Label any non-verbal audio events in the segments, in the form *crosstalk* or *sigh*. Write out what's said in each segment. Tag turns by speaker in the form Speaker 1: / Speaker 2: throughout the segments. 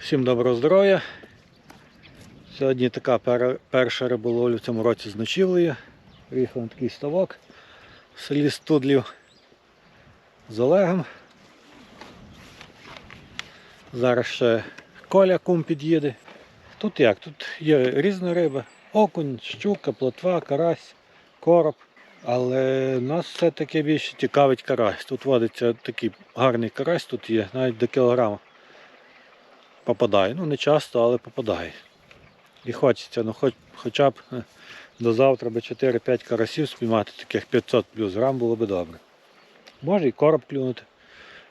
Speaker 1: Всім доброго здоров'я. Сьогодні така перша риболовля в цьому році з ночівлею. Приїхав на такий ставок в селі Студлів з Олегом. Зараз ще Коля кум під'їде. Тут як? Тут є різна риба. Окунь, щука, плотва, карась, короб. Але нас все-таки більше цікавить карась. Тут водиться такий гарний карась, тут є, навіть до кілограма попадає. Ну не часто, але попадає. І хочеться, ну хоч, хоча б е, до завтра би 4-5 карасів спіймати, таких 500 плюс грам було би добре. Може і короб клюнути.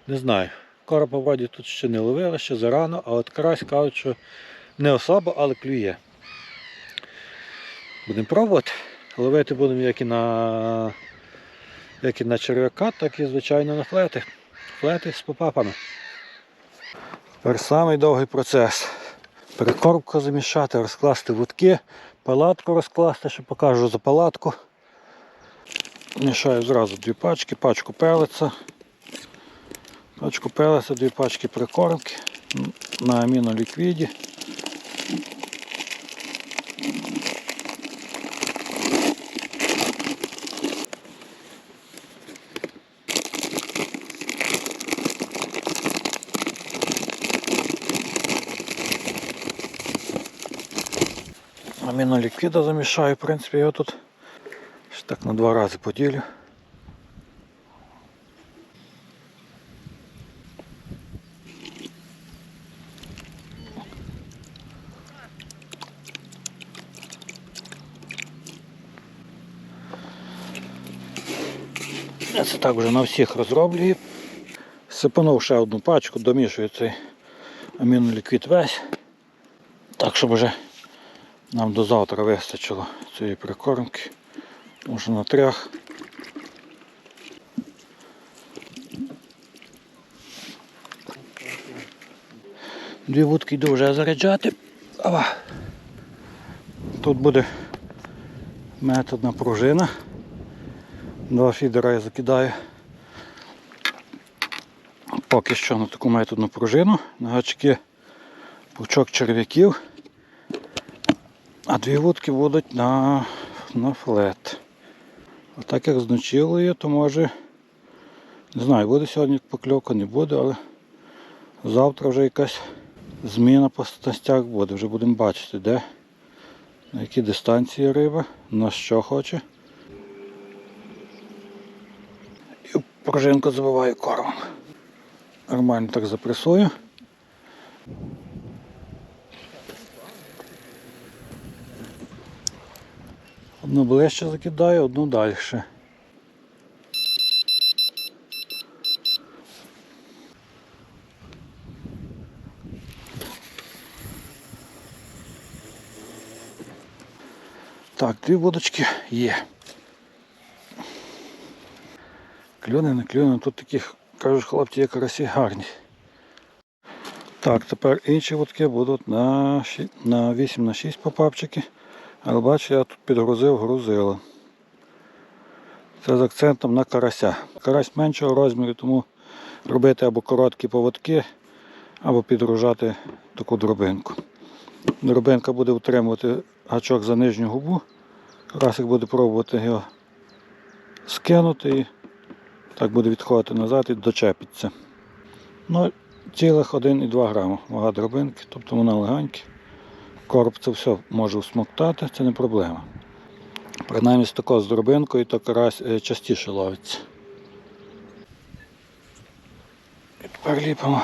Speaker 1: Не знаю. Короба вроді тут ще не ловили, ще зарано, а от карась кажуть, що не особо, але клює. Будемо пробувати. Ловити будемо як і на, як і на черв'яка, так і звичайно на флети. Флети з попапами. Тепер самий довгий процес. Прикормку замішати, розкласти вудки, палатку розкласти, що покажу за палатку. Мішаю зразу дві пачки, пачку пелеца. Пачку пелеца, дві пачки прикормки на аміноліквіді. Аміноліквіда замішаю, в принципі, його тут ще так на два рази поділю. Це так вже на всіх розроблюю. Сипанув ще одну пачку, домішую цей аміноліквід весь. Так, щоб вже нам до завтра вистачило цієї прикормки. Може на трьох. Дві вудки йду вже заряджати. Ава. Тут буде методна пружина. Два фідера я закидаю. Поки що на таку методну пружину. На гачки пучок черв'яків. А дві вудки будуть на, на флет. А так як з ночілою, то може, не знаю, буде сьогодні покльовка, не буде, але завтра вже якась зміна по снастях буде. Вже будемо бачити, де, на якій дистанції риба, на що хоче. І пружинку забиваю кормом. Нормально так запресую. Одну ближче закидаю, одну далі. Так, дві водочки є. Клюни, не клюни, тут таких, кажуть, хлопці, є карасі гарні. Так, тепер інші вудки будуть на 8 на 6 попапчики. Але бачу, я тут підгрузив грузило. Це з акцентом на карася. Карась меншого розміру, тому робити або короткі поводки, або підгружати таку дробинку. Дробинка буде утримувати гачок за нижню губу. Карасик буде пробувати його скинути і так буде відходити назад і дочепиться. Ну, цілих 1,2 грама вага дробинки, тобто вона легенька. Короб це все може усмоктати, це не проблема. Принаймні з такою з дробинкою, то карась е, частіше ловиться. І тепер ліпимо.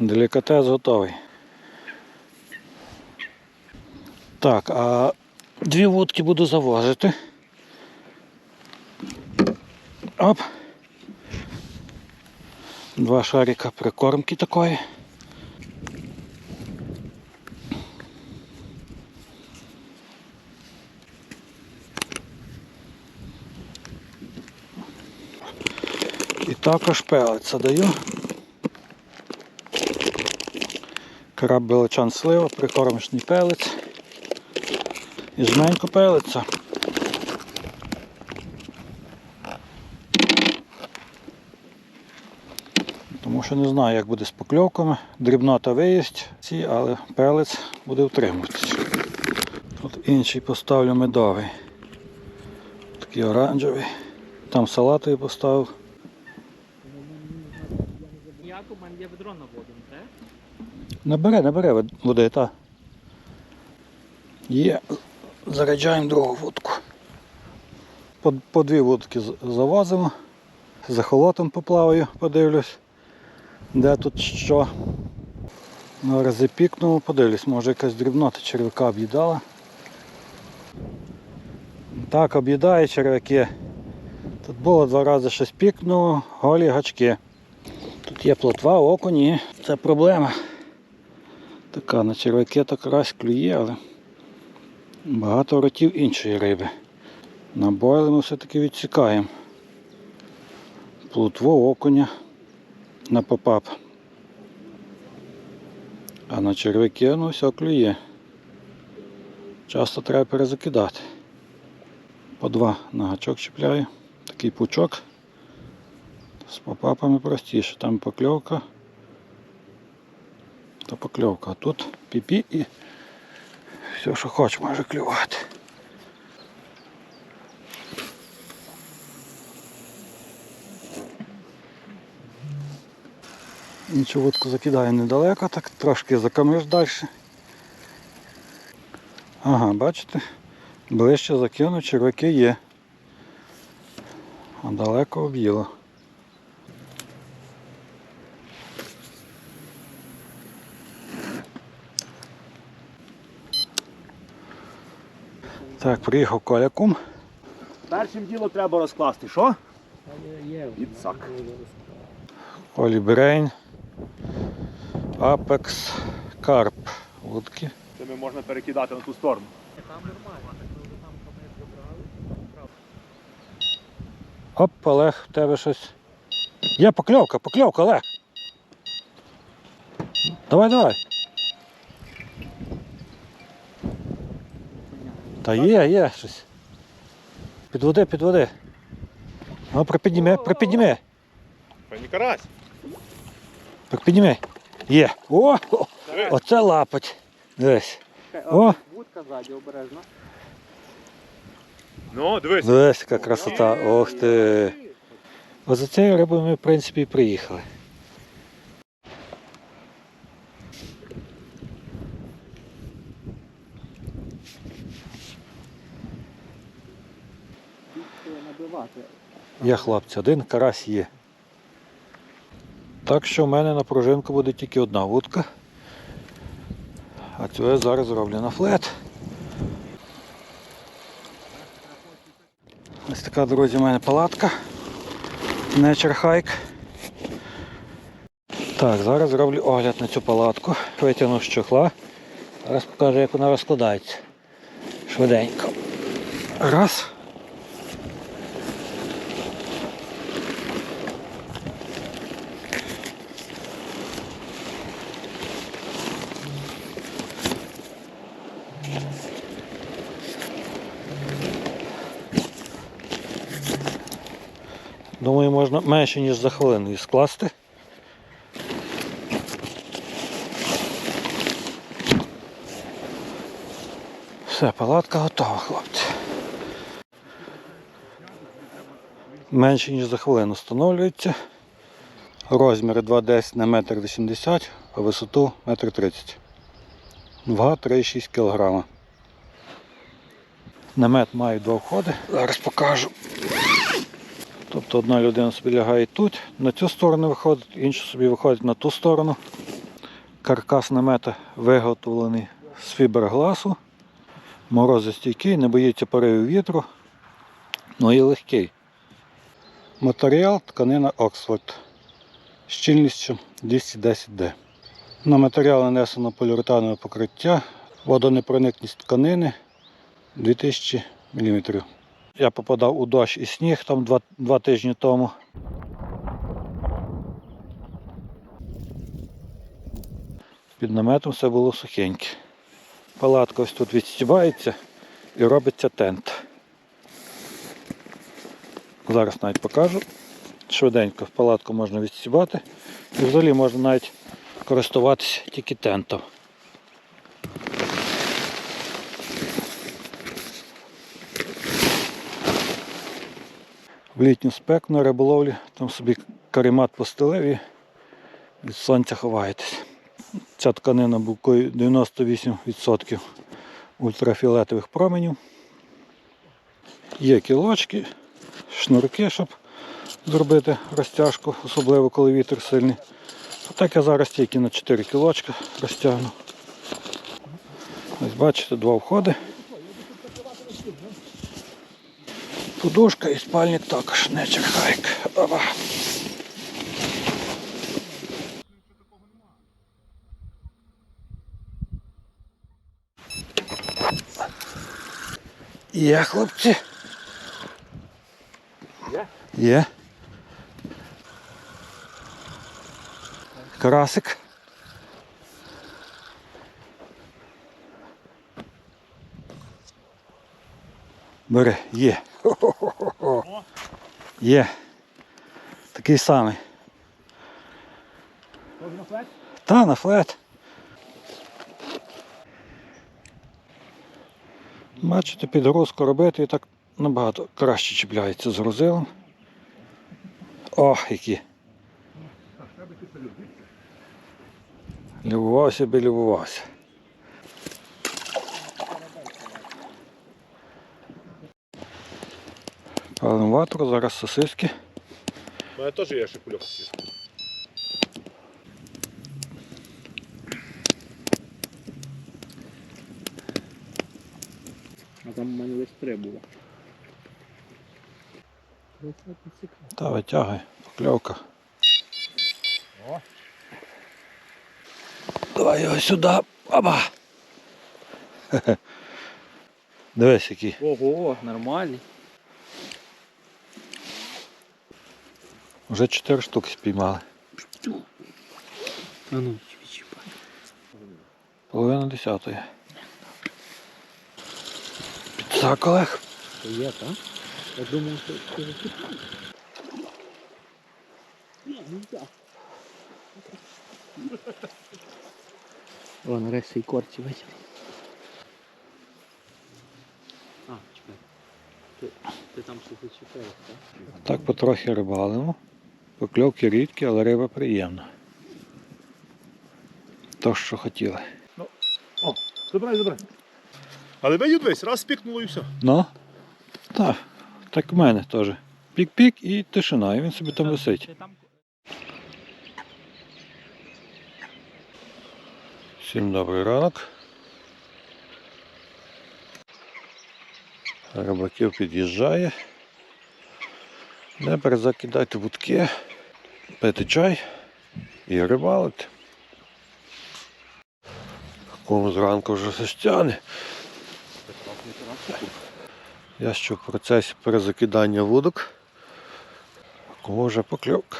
Speaker 1: Делікатес готовий. Так, а дві вудки буду завозити. Оп. Два шарика прикормки такої. І також пелець даю. Краб беличан слива, прикормочний пелець. І жменько пелиться. Тому що не знаю, як буде з покльовками. Дрібнота виїсть але пелець буде утримуватися. Тут інший поставлю медовий. Такий оранжевий. Там салатовий поставив.
Speaker 2: Як у мене є ведро на воду, не?
Speaker 1: Набере, набере води, та. Є. Заряджаємо другу вудку. По, по дві вудки з- завозимо. За холотом поплаваю, подивлюсь, де тут що. На рази пікнув, подивлюсь, може якась дрібнота черв'яка об'їдала. Так, об'їдає черв'яки. Тут було два рази щось пікнуло, голі гачки. Тут є плотва, окуні. Це проблема. Така на черв'яки то карась клює, але багато ротів іншої риби. На бойли ми все-таки відсікаємо. Плутво, окуня на попап. А на черв'яки ну все клює. Часто треба перезакидати. По два на гачок чіпляю. Такий пучок. З попапами простіше. Там покльовка то покльовка. А тут піпі і все, що хоч може клювати. Іншу вудку закидаю недалеко, так трошки закамиш далі. Ага, бачите? Ближче закину, червяки є. А далеко об'їло. Так, приїхав Коля кум.
Speaker 3: Першим ділом треба розкласти, що? Відсак.
Speaker 1: Колібрейн, Апекс Карп. Вудки.
Speaker 3: Це можна перекидати на ту сторону.
Speaker 2: Там нормально, там.
Speaker 1: Оп, Олег, в тебе щось. Є покльовка, покльовка, Олег. Давай, давай. Та є, є щось. Підводи, підводи. Ну, припідніми, припідніми.
Speaker 3: Пані карась.
Speaker 1: Припідніми. Є. О, о, оце лапать. Дивись. О.
Speaker 2: Вудка ззаді обережно.
Speaker 3: Ну, дивись.
Speaker 1: Дивись, яка красота. Ох ти. Ось за цією рибою ми, в принципі, і приїхали.
Speaker 2: Набивати.
Speaker 1: Є хлопці, один карась є. Так що в мене на пружинку буде тільки одна вудка. А цю я зараз зроблю на флет. Ось така, друзі, у мене палатка. Nature Hike. Так, зараз зроблю огляд на цю палатку. Витягнув з чохла. Зараз покажу, як вона розкладається. Швиденько. Раз. Можна менше, ніж за хвилину її скласти. Все, палатка готова, хлопці. Менше, ніж за хвилину встановлюється. Розміри 2,10 на 1,80 м, а висоту 1,30 м. Вага 3,6 кг. Намет має два входи. Зараз покажу. Тобто одна людина собі лягає тут, на цю сторону виходить, інша собі виходить на ту сторону. Каркас намета виготовлений з фібергласу. Морозостійкий, не боїться поривів вітру, ну і легкий. Матеріал тканина Оксфорд з щільністю 210D. На матеріал нанесено поліуретанове покриття, водонепроникність тканини 2000 мм. Я попадав у дощ і сніг там два, два тижні тому. Під наметом все було сухеньке. Палатка ось тут відстібається і робиться тент. Зараз навіть покажу. Швиденько в палатку можна відсібати. І взагалі можна навіть користуватися тільки тентом. В літню спеку на риболовлі, там собі каремат постелив і від сонця ховаєтесь. Ця тканина букою 98% ультрафіолетових променів. Є кілочки, шнурки, щоб зробити розтяжку, особливо коли вітер сильний. Так я зараз тільки на 4 кілочка розтягну. Ось бачите, два входи. Подушка і спальник також не черхайк. Опа. Є, хлопці.
Speaker 3: Є?
Speaker 1: Є. Карасик. Бери, є. Хо-хо-хо-хо. Є. Такий самий.
Speaker 3: Може на флет?
Speaker 1: Та, на флет. Бачите, підгрузку робити і так набагато краще чіпляється з грузилом. О, які. Любувався би любувався. Ватру, зараз сосиски.
Speaker 3: У мене теж є шикульок.
Speaker 2: А там в мене лише три було.
Speaker 1: Та витягай, покльовка.
Speaker 3: О.
Speaker 1: Давай його сюди. Аба. Хе-хе. *laughs* Дивись який.
Speaker 2: Ого, нормальний.
Speaker 1: Вже 4 штуки спіймали.
Speaker 2: А ну, чіпай.
Speaker 1: Половина десятої. Підсак, Олег.
Speaker 2: То є, так? Я думав, що це тут. Ні, не взяв. О, нарешті і корці витягнув. А, чекай. Ти, ти там щось зачепив, так?
Speaker 1: Так потрохи рибалимо. Покльовки рідкі, але риба приємна. То, що хотіли.
Speaker 3: О, забирай, забирай. Але ви дивись, раз спікнуло і все.
Speaker 1: Ну? Так, так в мене теж. Пік-пік і тишина, і він собі там висить. Всім добрий ранок. Рибаків під'їжджає. Тепер закидати вудки, пити чай і рибалити. Кому зранку вже все стягне. Я ще в процесі перезакидання вудок. Кому вже покльовка.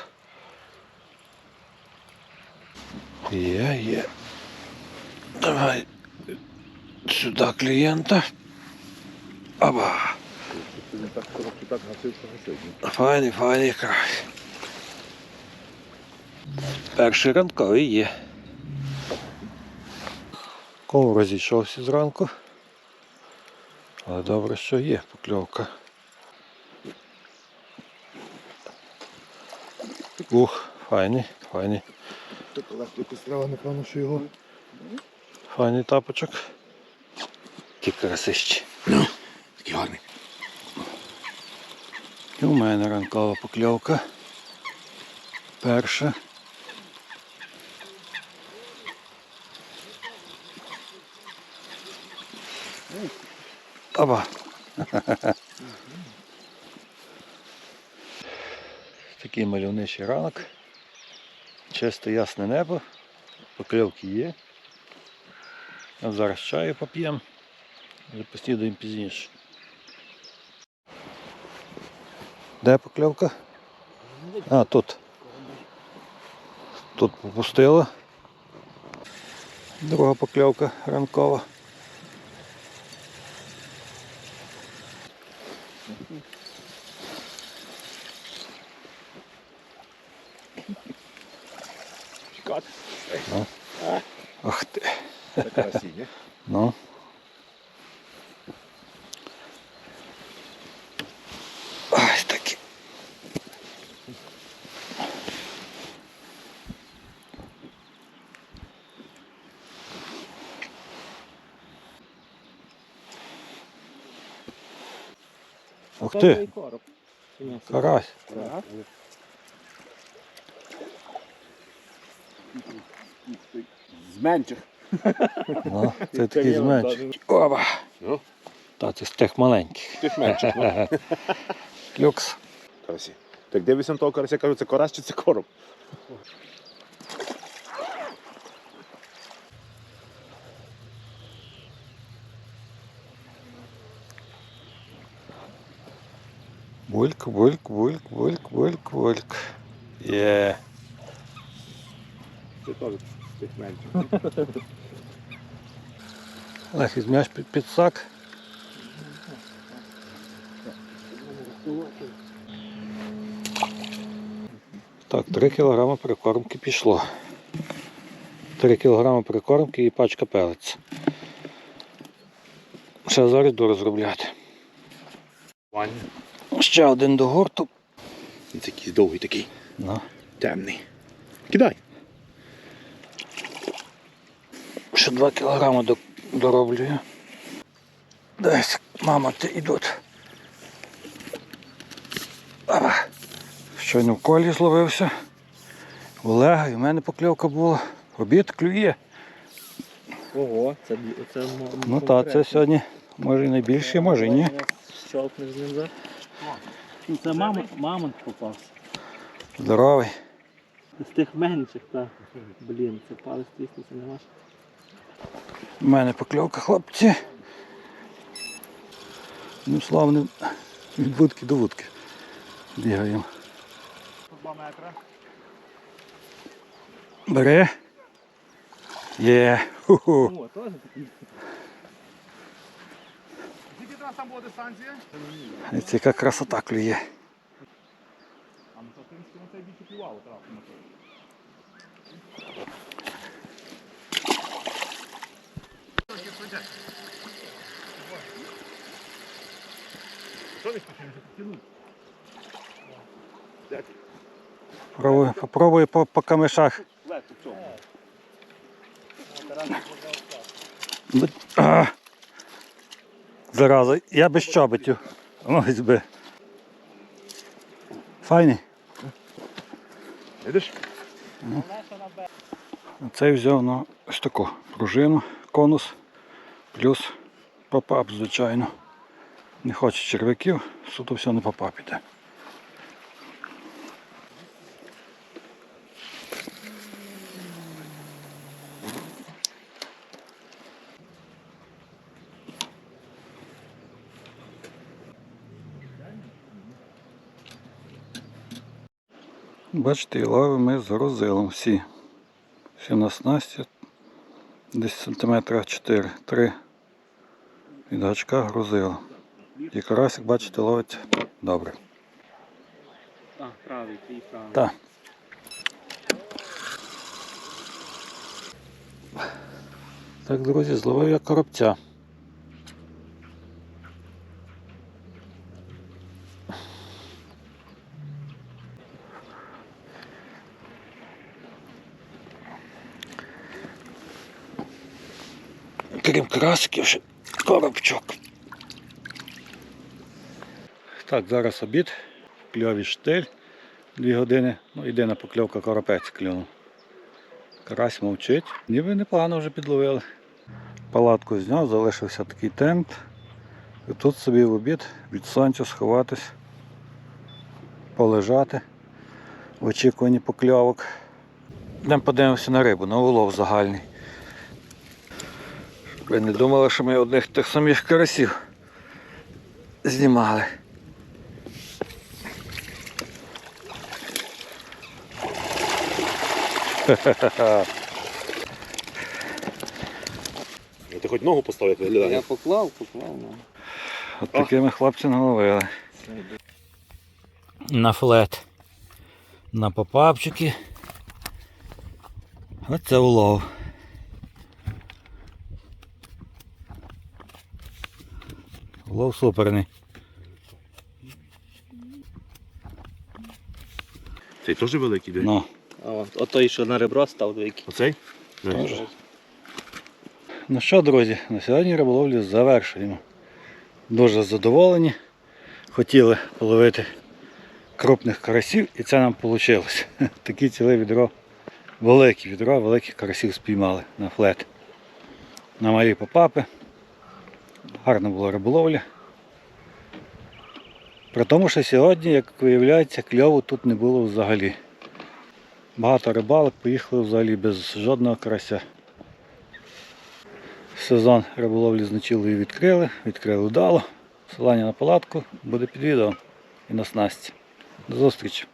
Speaker 1: Є, є. Давай сюди клієнта. Аба. Файний, файний край. Перший ранковий є. Кому розійшовся зранку. Але добре, що є покльовка. Ух, файний, файний,
Speaker 3: постріла, напевно, що його.
Speaker 1: файний тапочок. Ті красищі.
Speaker 3: Такий гарний.
Speaker 1: І у мене ранкова покльовка. Перша. Оба. *laughs* Такий мальовничий ранок. Чисте ясне небо. Покльовки є. А зараз чаю поп'ємо. Вже послідуємо пізніше. Де покльовка? А, тут. Тут попустила. Друга покльовка ранкова.
Speaker 3: Чекати.
Speaker 1: Ах ти. *laughs* Ну. Такі. Ух ти.
Speaker 2: Чи
Speaker 1: карась.
Speaker 3: З менших.
Speaker 1: Ну, це такий зменш. Оба.
Speaker 3: Ну,
Speaker 1: Та це з тих маленьких.
Speaker 3: тих менших. Ну. *laughs*
Speaker 1: Люкс.
Speaker 3: Карасі. Так дивишся на того карася, кажу, це карась чи це короб?
Speaker 1: Бульк, бульк, бульк, бульк, бульк, бульк. Є.
Speaker 3: Це теж з тих менших.
Speaker 1: Олег, візьмеш під, сак. Так, 3 кг прикормки пішло. 3 кг прикормки і пачка пелець. Ще зараз йду розробляти. Ще один до гурту.
Speaker 3: Він такий довгий такий,
Speaker 1: Ну,
Speaker 3: темний. Кидай.
Speaker 1: ще 2 кг до, дороблюю. Десь, мама, ти йдуть. Щойно в колі зловився. Олега і в мене покльовка була. Обід клює.
Speaker 2: Ого, це, це
Speaker 1: Ну так, це сьогодні може і найбільший, може і ні.
Speaker 2: Щелкнеш з ним за. Ну це мамонт, мамонт попався.
Speaker 1: Здоровий.
Speaker 2: З тих менших, так. Блін, це палець тиснеться, не ваш.
Speaker 1: У мене покльовка, хлопці. Ну, славно, від вудки до вудки. Бігаємо.
Speaker 3: Два метри.
Speaker 1: Бери. Є. Ху-ху.
Speaker 3: Скільки нас там була дистанція?
Speaker 1: Це яка красота клює.
Speaker 3: А ну то в принципі на це більше треба. Що ви?
Speaker 1: Попробую, по, по камешах. А. Зараза, я без чоботів. Ось би. Файний.
Speaker 3: Видиш?
Speaker 1: Цей взяв на ось таку пружину, конус, плюс попап, звичайно. Не хоче черв'яків, суто все на попап іде. Бачите, і лави ми з розилом всі. Всі на снасті. Десь сантиметра 4-3 від гачка грузила. І карасик, бачите, ловить добре.
Speaker 2: А, правий, твій правий.
Speaker 1: Так. Так, друзі, зловив я коробця. Крім красиків, ще коробчок. Так, зараз обід, кльовий штиль, дві години, ну єдина покльовка коропець клюнув. Карась мовчить. Ніби непогано вже підловили. Палатку зняв, залишився такий тент. І тут собі в обід від сонця сховатись, полежати в очікуванні покльовок. Йдемо подивимося на рибу, на улов загальний. Ви не думали, що ми одних тих самих карасів знімали.
Speaker 3: Ну, *laughs* Ти хоч ногу поставив, як виглядає.
Speaker 2: Я поклав, поклав. Ну.
Speaker 1: От такими хлопці наловили. На флет. На попапчики. Оце улов. Улов суперний.
Speaker 3: Цей теж великий, де?
Speaker 1: Ну,
Speaker 2: той, що на ребро став великий.
Speaker 3: Оцей?
Speaker 1: Ну що, друзі, на сьогодні риболовлю завершуємо. Дуже задоволені. Хотіли половити крупних карасів і це нам вийшло. *laughs* Такі ціле відро, велике відро, великих карасів спіймали на флет. На малі попапи. Гарна була риболовля. При тому, що сьогодні, як виявляється, кльову тут не було взагалі. Багато рибалок поїхали взагалі без жодного карася. Сезон риболовлі з ночілою відкрили, відкрили вдало. Посилання на палатку буде під відео і на снасті. До зустрічі!